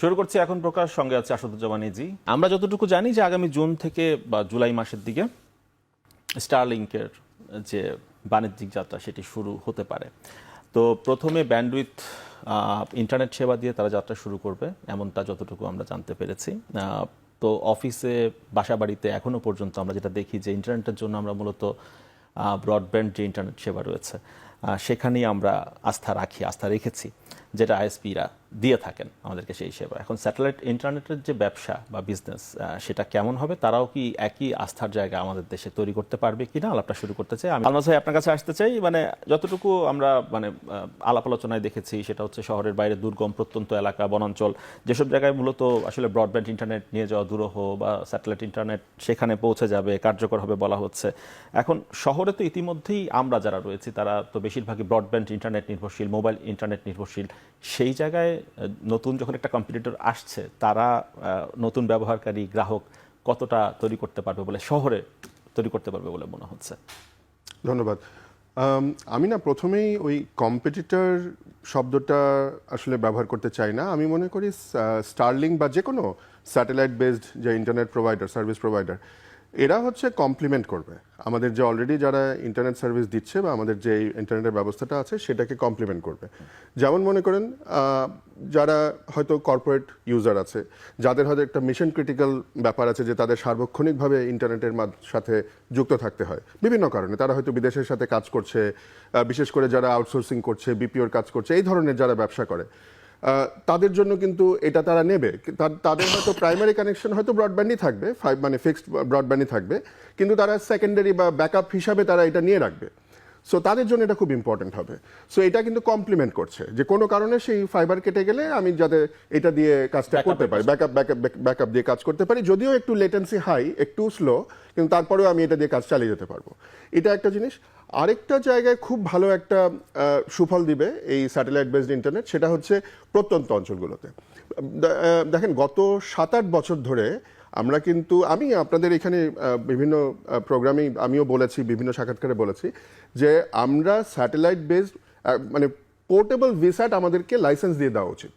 শুরু করছি এখন প্রকাশ, সঙ্গে আছে আসাদুজ্জামান জি আমরা যতটুকু জানি যে আগামী জুন থেকে বা জুলাই মাসের দিকে স্টারলিংকের যে বাণিজ্যিক যাত্রা সেটি শুরু হতে পারে। তো প্রথমে ব্যান্ডউইথ ইন্টারনেট সেবা দিয়ে তারা যাত্রা শুরু করবে, এমনটা যতটুকু আমরা জানতে পেরেছি। তো অফিসে বাসাবাড়িতে এখনও পর্যন্ত আমরা যেটা দেখি যে ইন্টারনেটের জন্য আমরা মূলত ব্রডব্যান্ড যে ইন্টারনেট সেবা রয়েছে। সেখানেই আমরা আস্থা রাখি, আস্থা রেখেছি, যেটা আইএসপিরা দিয়ে থাকেন আমাদেরকে সেই সেবা এখন স্যাটেলাইট ইন্টারনেটের যে ব্যবসা বা বিজনেস সেটা কেমন হবে তারাও কি একই আস্থার জায়গা আমাদের দেশে তৈরি করতে পারবে কিনা? আলাপটা শুরু করতে চাই। আমি আলমাস ভাই আপনার কাছে আসতে চাই মানে যতটুকু আমরা মানে আলাপ আলোচনায় দেখেছি, সেটা হচ্ছে শহরের বাইরে দুর্গম প্রত্যন্ত এলাকা, বনাঞ্চল, যেসব জায়গায় মূলত আসলে ব্রডব্যান্ড ইন্টারনেট নিয়ে যাওয়া দুরূহ বা স্যাটেলাইট ইন্টারনেট সেখানে পৌঁছে যাবে, কার্যকর হবে বলা হচ্ছে। এখন শহরে তো ইতিমধ্যেই আমরা যারা রয়েছি, তারা তো বেশিরভাগই ব্রডব্যান্ড ইন্টারনেট নির্ভরশীল মোবাইল ইন্টারনেট নির্ভরশীল। সেই জায়গায় নতুন যখন একটা কম্পিটিটর আসছে, তারা নতুন ব্যবহারকারী, গ্রাহক কতটা তৈরি করতে পারবে বলে, শহরে তৈরি করতে পারবে বলে মনে হচ্ছে? ধন্যবাদ। আমি না প্রথমেই ওই কম্পিটিটর শব্দটা আসলে ব্যবহার করতে চাই না। আমি মনে করি স্টারলিং বা যে কোনো স্যাটেলাইট বেসড যে ইন্টারনেট প্রোভাইডার সার্ভিস প্রোভাইডার এরা হচ্ছে কমপ্লিমেন্ট করবে। আমাদের যে অলরেডি যারা ইন্টারনেট সার্ভিস দিচ্ছে বা আমাদের যে ইন্টারনেটের ব্যবস্থাটা আছে, সেটাকে কমপ্লিমেন্ট করবে। যেমন মনে করেন যারা হয়তো কর্পোরেট ইউজার আছে, যাদের হয়তো একটা মিশন ক্রিটিক্যাল ব্যাপার আছে যে তাদের সার্বক্ষণিকভাবে ইন্টারনেটের সাথে যুক্ত থাকতে হয়। বিভিন্ন কারণে। তারা হয়তো বিদেশের সাথে কাজ করছে বিশেষ করে যারা আউটসোর্সিং করছে বিপিওর কাজ করছে, এই ধরনের যারা ব্যবসা করে তাদের জন্য কিন্তু এটা তারা নেবে। তাদের হয়তো প্রাইমারি কানেকশন হয়তো ব্রডব্যান্ডই থাকবে ফাইভ মানে ফিক্সড ব্রডব্যান্ডই থাকবে, কিন্তু তারা সেকেন্ডারি বা ব্যাকআপ হিসাবে তারা এটা নিয়ে রাখবে। সো তাদের জন্য এটা খুব ইম্পর্টেন্ট হবে। সো এটা কিন্তু কমপ্লিমেন্ট করছে। যে কোনো কারণে সেই ফাইবার কেটে গেলে আমি যাতে এটা দিয়ে কাজটা করতে পারি ব্যাকআপ ব্যাকআপ ব্যাকআপ দিয়ে কাজ করতে পারি। যদিও একটু লেটেন্সি হাই একটু স্লো কিন্তু তারপরেও আমি এটা দিয়ে কাজ চালিয়ে যেতে পারব। এটা একটা জিনিস। আরেকটা জায়গায় খুব ভালো একটা সুফল দিবে এই স্যাটেলাইট বেসড ইন্টারনেট সেটা হচ্ছে প্রত্যন্ত অঞ্চলগুলোতে। দেখেন গত সাত আট বছর ধরে আমরা কিন্তু, আমি আপনাদের এখানে বিভিন্ন প্রোগ্রামেই আমিও বলেছি, বিভিন্ন সাক্ষাৎকারে বলেছি, যে আমরা স্যাটেলাইট বেসড মানে পোর্টেবল ভিস্যাট আমাদেরকে লাইসেন্স দিয়ে দেওয়া উচিত।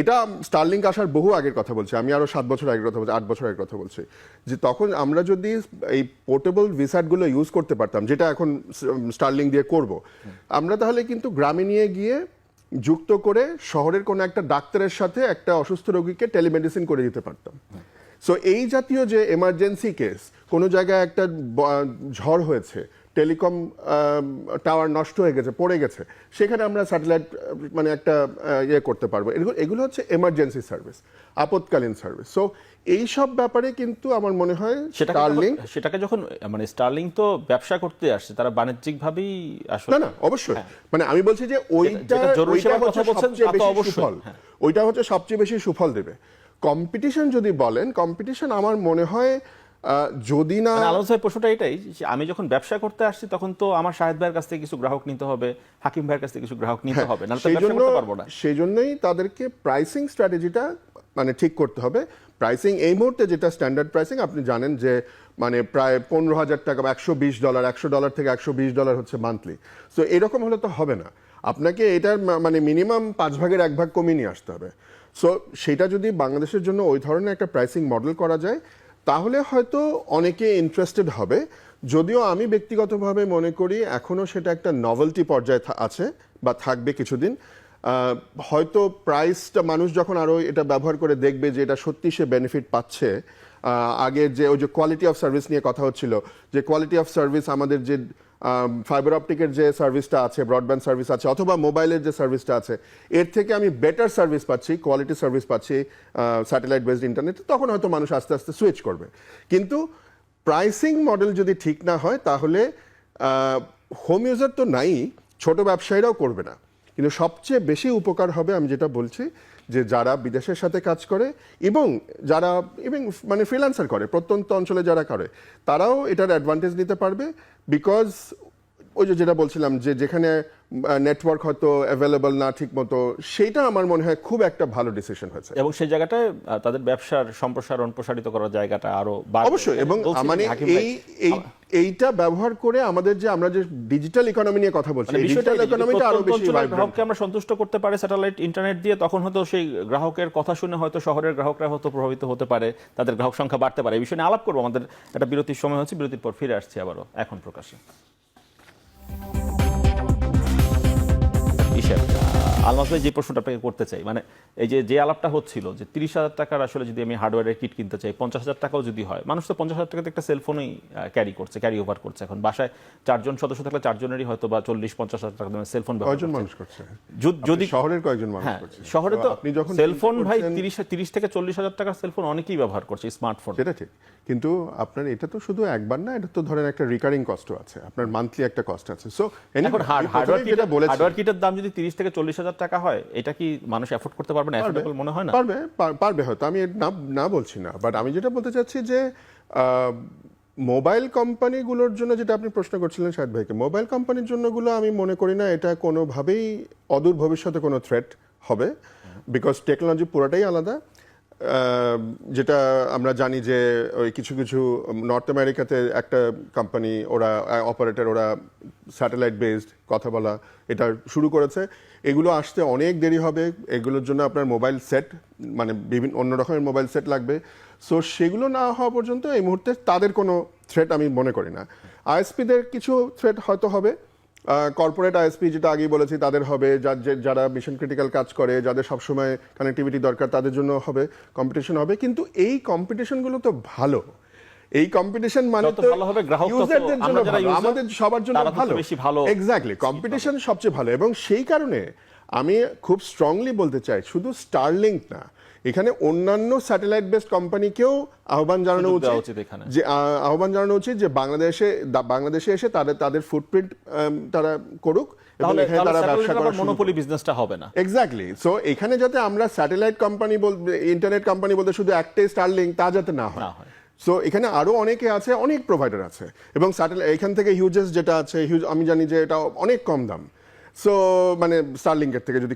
এটা স্টারলিংক আসার বহু আগের কথা বলছি, আমি আরও সাত বছর আগের কথা বলছি, আট বছর আগের কথা বলছি, যে তখন আমরা যদি এই পোর্টেবল ভিসাটগুলো ইউজ করতে পারতাম, যেটা এখন স্টারলিং দিয়ে করব, আমরা তাহলে কিন্তু গ্রামে নিয়ে গিয়ে যুক্ত করে শহরের কোনো একটা ডাক্তারের সাথে একটা অসুস্থ রোগীকে টেলিমেডিসিন করে দিতে পারতাম। সো এই জাতীয় যে এমার্জেন্সি কেস কোনো জায়গায় একটা ঝড় হয়েছে টেলিকম টাওয়ার নষ্ট হয়ে গেছে পড়ে গেছে সেখানে আমরা স্যাটেলাইট মানে একটা ইয়ে করতে পারব। এগুলো এগুলো হচ্ছে এমার্জেন্সি সার্ভিস আপৎকালীন সার্ভিস সো এই সব ব্যাপারে কিন্তু আমার মনে হয় সেটাকে স্টারলিং যখন- সেটাকে যখন মানে স্টারলিং তো ব্যবসা করতে আসছে তারা বাণিজ্যিক ভাবেই আসলে না না অবশ্যই। মানে আমি বলছি যে ওইটা ওইটা হচ্ছে বলছেন, সবচেয়ে বেশি সুফল। হ্যাঁ। ওইটা হচ্ছে সবচেয়ে বেশি সুফল দেবে। কম্পিটিশন যদি বলেন কম্পিটিশন আমার মনে হয় যদি না মানে আলোচনার প্রশ্নটা এটাই আমি যখন ব্যবসা করতে আসছি তখন তো আমার শাহেদ ভাইয়ের কাছ থেকে কিছু গ্রাহক নিতে হবে হাকিম ভাইয়ের কাছ থেকে কিছু গ্রাহক নিতে হবে নাহলে তো সেই ব্যবসা জন্য করতে পারব না। সেই জন্যই তাদেরকে প্রাইসিং স্ট্র্যাটেজিটা মানে ঠিক করতে হবে। প্রাইসিং এই মুহূর্তে যেটা স্ট্যান্ডার্ড প্রাইসিং আপনি জানেন যে মানে প্রায় পনেরো হাজার টাকা বা একশো বিশ ডলার একশো ডলার থেকে একশো বিশ ডলার হচ্ছে মান্থলি সো এরকম হলে তো হবে না। আপনাকে এটার মানে মিনিমাম পাঁচ ভাগের এক ভাগ কমিয়ে নিয়ে আসতে হবে। সো সেটা যদি বাংলাদেশের জন্য ওই ধরনের একটা প্রাইসিং মডেল করা যায়, তাহলে হয়তো অনেকে ইন্টারেস্টেড হবে। যদিও আমি ব্যক্তিগতভাবে মনে করি এখনও সেটা একটা নভেলটি পর্যায়ে আছে বা থাকবে কিছুদিন। হয়তো প্রাইসটা মানুষ যখন আরও এটা ব্যবহার করে দেখবে যে এটা সত্যি সে বেনিফিট পাচ্ছে আহ, আগে যে ওই যে কোয়ালিটি অফ সার্ভিস নিয়ে কথা হচ্ছিল যে কোয়ালিটি অফ সার্ভিস আমাদের যে ফাইবার অপটিকের যে সার্ভিসটা আছে ব্রডব্যান্ড সার্ভিস আছে অথবা মোবাইলের যে সার্ভিসটা আছে এর থেকে আমি বেটার সার্ভিস পাচ্ছি কোয়ালিটি সার্ভিস পাচ্ছি স্যাটেলাইট বেসড ইন্টারনেট তখন হয়তো মানুষ আস্তে আস্তে সুইচ করবে। কিন্তু প্রাইসিং মডেল যদি ঠিক না হয় তাহলে হোম ইউজার তো নাই ছোট ব্যবসায়ীরাও করবে না। কিন্তু সবচেয়ে বেশি উপকার হবে, আমি যেটা বলছি, যে যারা বিদেশের সাথে কাজ করে এবং যারা ইভেন মানে ফ্রিল্যান্সার করে, প্রত্যন্ত অঞ্চলে যারা করে, তারাও এটার অ্যাডভান্টেজ নিতে পারবে বিকজ ওই যে যেটা বলছিলাম যে যেখানে নেটওয়ার্ক হয়তো অ্যাভেলেবল না ঠিক মতো সেইটা আমার মনে হয় খুব একটা ভালো ডিসিশন হয়েছে। এবং সেই জায়গাটায় তাদের ব্যবসার সম্প্রসারণ প্রসারিত করার জায়গাটা আরও অবশ্যই এবং মানে এই এই এইটা ব্যবহার করে আমাদের যে আমরা যে ডিজিটাল ইকোনমি নিয়ে কথা বলছি মানে ডিজিটাল যদি ইকোনমিটা আরও বেশি গ্রাহককে আমরা সন্তুষ্ট করতে পারে স্যাটেলাইট ইন্টারনেট দিয়ে তখন হয়তো সেই গ্রাহকের কথা শুনে হয়তো শহরের গ্রাহকরা হয়তো প্রভাবিত হতে পারে তাদের গ্রাহক সংখ্যা বাড়তে পারে। এই বিষয়ে আলাপ করব। আমাদের একটা বিরতির সময় হচ্ছে বিরতির পর ফিরে আসছি আবারও এখন প্রকাশে। зустрічі. আলমাস ভাই যে প্রশ্নটা আপনাকে করতে চাই মানে এই যে যে আলাপটা হচ্ছিল যে তিরিশ হাজার টাকার আসলে যদি আমি হার্ডওয়্যারের কিট কিনতে চাই পঞ্চাশ হাজার টাকাও যদি হয় মানুষ তো পঞ্চাশ হাজার টাকাতে একটা সেলফোনই ক্যারি করছে ক্যারি ওভার করছে এখন। বাসায় চারজন সদস্য থাকলে চারজনেরই হয়তো বা চল্লিশ পঞ্চাশ হাজার টাকা দামের সেলফোন কয়জন মানুষ করছে? যদি শহরের কয়েকজন মানুষ হ্যাঁ করছে? শহরে তো আপনি যখন সেলফোন ভাই তিরিশ তিরিশ থেকে চল্লিশ হাজার টাকার সেলফোন অনেকেই ব্যবহার করছে স্মার্টফোন সেটা ঠিক। কিন্তু আপনার এটা তো শুধু একবার না এটা তো ধরেন একটা রিকারিং কস্ট আছে। আপনার মান্থলি একটা কস্ট আছে। সো এখন হার্ডওয়্যার কিটের দাম যদি তিরিশ থেকে চল্লিশ হাজার টাকা হয় এটা কি মানুষ এফোর্ড করতে পারবে না? মনে হয় না? পারবে পারবে হয়তো আমি না না বলছি না বাট আমি যেটা বলতে চাচ্ছি যে মোবাইল কোম্পানিগুলোর জন্য যেটা আপনি প্রশ্ন করছিলেন শাহেদ ভাইকে মোবাইল কোম্পানির জন্যগুলো আমি মনে করি না এটা কোনোভাবেই অদূর ভবিষ্যতে কোনো থ্রেট হবে বিকজ টেকনোলজি পুরোটাই আলাদা। যেটা আমরা জানি যে ওই কিছু কিছু নর্থ আমেরিকাতে একটা কোম্পানি ওরা অপারেটর ওরা স্যাটেলাইট বেসড কথা বলা এটা শুরু করেছে। এগুলো আসতে অনেক দেরি হবে। এগুলোর জন্য আপনার মোবাইল সেট মানে বিভিন্ন অন্য রকমের মোবাইল সেট লাগবে। সো সেগুলো না হওয়া পর্যন্ত এই মুহূর্তে তাদের কোনো থ্রেট আমি মনে করি না। আইএসপিদের কিছু থ্রেট হয়তো হবে। কর্পোরেট আইএসপি যেটা আগেই বলেছি, তাদের হবে। যারা মিশন ক্রিটিক্যাল কাজ করে, যাদের সবসময় কানেক্টিভিটি দরকার, তাদের জন্য হবে। কম্পিটিশন হবে। কিন্তু এই কম্পিটিশনগুলো তো ভালো। এই কম্পিটিশন মানে তো ভালো হবে ইউজারদের জন্য ভালো, আমাদের সবার জন্য ভালো। বেশি ভালো এক্স্যাক্টলি কম্পিটিশন সবচেয়ে ভালো। এবং সেই কারণে আমি খুব স্ট্রংলি বলতে চাই শুধু স্টারলিংক না এখানে অন্যান্য স্যাটেলাইট বেসড কোম্পানিকেও আহ্বান জানানো উচিত যে আহ, আহ্বান জানানো উচিত যে বাংলাদেশে বাংলাদেশে এসে তাদের তাদের ফুটপ্রিন্ট তারা করুক এবং এখানে তারা ব্যবসা করা শুরু মনোপলি বিজনেসটা হবে না। এক্স্যাক্টলি সো এখানে যাতে আমরা স্যাটেলাইট কোম্পানি বলতে ইন্টারনেট কোম্পানি বলতে শুধু একটাই স্টারলিং তা যাতে না হয়। সো এখানে আরও অনেকে আছে অনেক প্রোভাইডার আছে। এবং স্যাটেলাইট এখান থেকে হিউজেস যেটা আছে হিউজ আমি জানি যে এটা অনেক কম দাম। সো মানে স্টারলিংকের থেকে যদি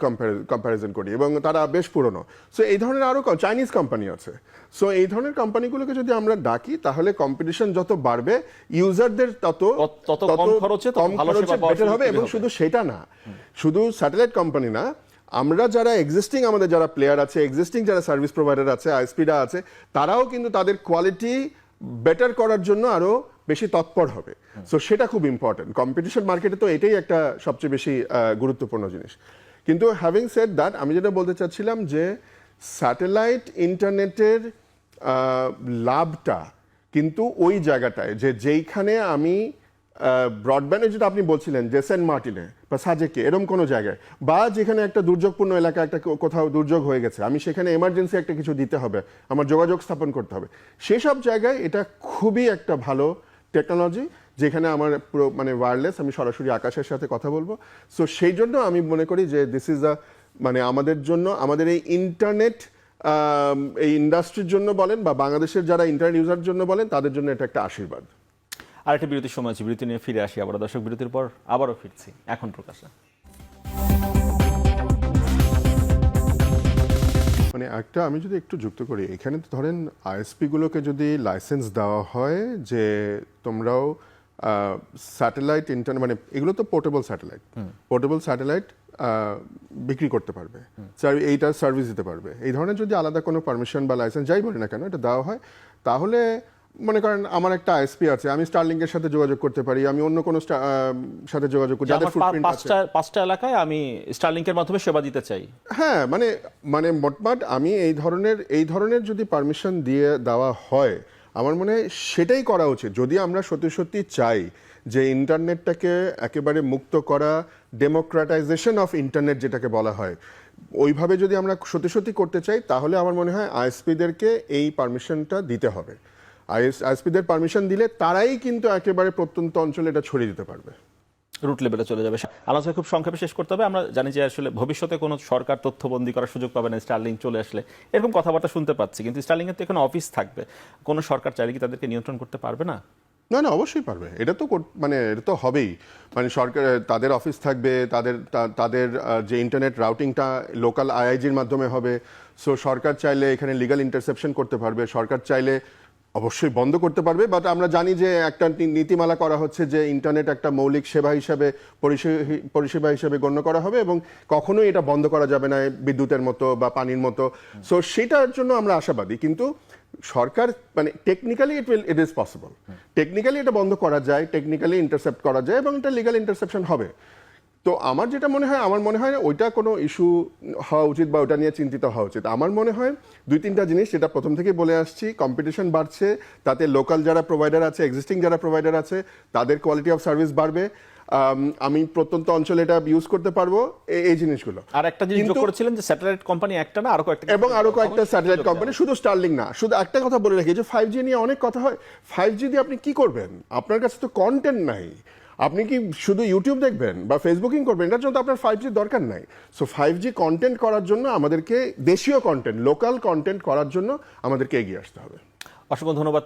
কম্প্যারিজন করি এবং তারা বেশ পুরনো। সো এই ধরনের আরও চাইনিজ কোম্পানি আছে। সো এই ধরনের কোম্পানিগুলোকে যদি আমরা ডাকি তাহলে কম্পিটিশন যত বাড়বে ইউজারদের তত তত- কম খরচে তত ভালো সেবা খরচে পাওয়ার বেটার হবে এবং শুধু সেটা না শুধু স্যাটেলাইট কোম্পানি না আমরা যারা এক্সিস্টিং আমাদের যারা প্লেয়ার আছে এক্সিস্টিং যারা সার্ভিস প্রোভাইডার আছে আইএসপিরা আছে, তারাও কিন্তু তাদের কোয়ালিটি বেটার করার জন্য আরও বেশি তৎপর হবে। সো সেটা খুব ইম্পর্টেন্ট কম্পিটিশন মার্কেটে তো এটাই একটা সবচেয়ে বেশি গুরুত্বপূর্ণ জিনিস। কিন্তু হ্যাভিং সেট দ্যাট আমি যেটা বলতে চাচ্ছিলাম যে স্যাটেলাইট ইন্টারনেটের লাভটা কিন্তু ওই জায়গাটায় যে যেইখানে আমি ব্রডব্যান্ডে যেটা আপনি বলছিলেন, যে সেন্ট মার্টিনে বা সাজেকে এরকম কোনো জায়গায়, বা যেখানে একটা দুর্যোগপূর্ণ এলাকা, একটা কোথাও দুর্যোগ হয়ে গেছে, আমি সেখানে এমার্জেন্সি একটা কিছু দিতে হবে, আমার যোগাযোগ স্থাপন করতে হবে। সেসব জায়গায় এটা খুবই একটা ভালো টেকনোলজি যেখানে আমার পুরো মানে ওয়্যারলেস আমি সরাসরি আকাশের সাথে কথা বলব। সো সেই জন্য আমি মনে করি যে দিস ইজ আ মানে আমাদের জন্য, আমাদের এই ইন্টারনেট এই ইন্ডাস্ট্রির জন্য বলেন, বা বাংলাদেশের যারা ইন্টারনেট ইউজার জন্য বলেন, তাদের জন্য এটা একটা আশীর্বাদ। আর একটা বিরতির সময় আছে বিরতি নিয়ে ফিরে আসি আবার দর্শক বিরতির পর আবারও ফিরছি এখন প্রকাশে। মানে একটা আমি যদি একটু যুক্ত করি এখানে তো ধরেন আইএসপিগুলোকে যদি লাইসেন্স দেওয়া হয় যে তোমরাও স্যাটেলাইট ইন্টারনেট মানে এগুলো তো পোর্টেবল স্যাটেলাইট পোর্টেবল স্যাটেলাইট বিক্রি করতে পারবে। এইটার সার্ভিস দিতে পারবে। এই ধরনের যদি আলাদা কোনো পারমিশন বা লাইসেন্স যাই বলি না কেন এটা দেওয়া হয় তাহলে মনে করেন আমার একটা আইএসপি আছে আমি স্টারলিংকের সাথে যোগাযোগ করতে পারি আমি অন্য কোনো সাথে যোগাযোগ করি যাদের ফুটপ্রিন্ট আছে পাঁচটা পাঁচটা এলাকায় আমি স্টারলিংকের মাধ্যমে সেবা দিতে চাই। হ্যাঁ মানে মানে মোটমাট আমি এই ধরনের এই ধরনের যদি পারমিশন দিয়ে দেওয়া হয় আমার মনে হয় সেটাই করা উচিত। যদি আমরা সত্যি সত্যি চাই যে ইন্টারনেটটাকে একেবারে মুক্ত করা ডেমোক্রাটাইজেশন অফ ইন্টারনেট যেটাকে বলা হয় ওইভাবে যদি আমরা সত্যি সত্যি করতে চাই তাহলে আমার মনে হয় আইএসপিদেরকে এই পারমিশনটা দিতে হবে। আইএস আইএসপিদের পারমিশন দিলে তারাই কিন্তু একেবারে প্রত্যন্ত অঞ্চলে এটা ছড়িয়ে দিতে পারবে। রুট লেভেলে চলে যাবে। আলোচনা খুব সংক্ষেপে শেষ করতে হবে। আমরা জানি যে আসলে ভবিষ্যতে কোনো সরকার তথ্যবন্দি করার সুযোগ পাবে না স্টার্লিং চলে আসলে। এরকম কথাবার্তা শুনতে পাচ্ছি কিন্তু স্টারলিংয়ের তো এখানে অফিস থাকবে। কোনো সরকার চাইলে কি তাদেরকে নিয়ন্ত্রণ করতে পারবে না? না না অবশ্যই পারবে। এটা তো মানে এটা তো হবেই। মানে সরকার তাদের অফিস থাকবে তাদের তাদের যে ইন্টারনেট রাউটিংটা লোকাল আইআইজির মাধ্যমে হবে। সো সরকার চাইলে এখানে লিগাল ইন্টারসেপশন করতে পারবে। সরকার চাইলে অবশ্যই বন্ধ করতে পারবে বাট আমরা জানি যে একটা নীতিমালা করা হচ্ছে যে ইন্টারনেট একটা মৌলিক সেবা হিসাবে পরিষেবা হিসেবে গণ্য করা হবে এবং কখনোই এটা বন্ধ করা যাবে না বিদ্যুতের মতো বা পানির মতো। সো সেটার জন্য আমরা আশাবাদী কিন্তু সরকার মানে technically it will it is possible technically এটা বন্ধ করা যায় টেকনিক্যালি ইন্টারসেপ্ট করা যায় এবং এটা লিগাল ইন্টারসেপশন হবে। তো আমার যেটা মনে হয় আমার মনে হয় না ওইটা কোনো ইস্যু হওয়া উচিত বা ওটা নিয়ে চিন্তিত হওয়া উচিত। আমার মনে হয় দুই তিনটা জিনিস যেটা প্রথম থেকে বলে আসছি কম্পিটিশন বাড়ছে তাতে লোকাল যারা প্রোভাইডার আছে এক্সিস্টিং যারা প্রোভাইডার আছে তাদের কোয়ালিটি অফ সার্ভিস বাড়বে। আমি প্রত্যন্ত অঞ্চলে এটা ইউজ করতে পারব এই জিনিসগুলো। আর একটা জিনিস যোগ করেছিলেন যে স্যাটেলাইট কোম্পানি একটা না আরও কয়েকটা এবং আরও কয়েকটা স্যাটেলাইট কোম্পানি শুধু স্টারলিং না শুধু একটা কথা বলে রাখি যে ফাইভ জি নিয়ে অনেক কথা হয় ফাইভ জি দিয়ে আপনি কি করবেন? আপনার কাছে তো কন্টেন্ট নাই। আপনি কি শুধু ইউটিউব দেখবেন বা ফেসবুকিং করবেন? এটার জন্য তো আপনার ফাইভ জি দরকার নাই। সো ফাইভ জি কন্টেন্ট করার জন্য আমাদেরকে দেশীয় কন্টেন্ট লোকাল কন্টেন্ট করার জন্য আমাদেরকে এগিয়ে আসতে হবে। অসংখ্য ধন্যবাদ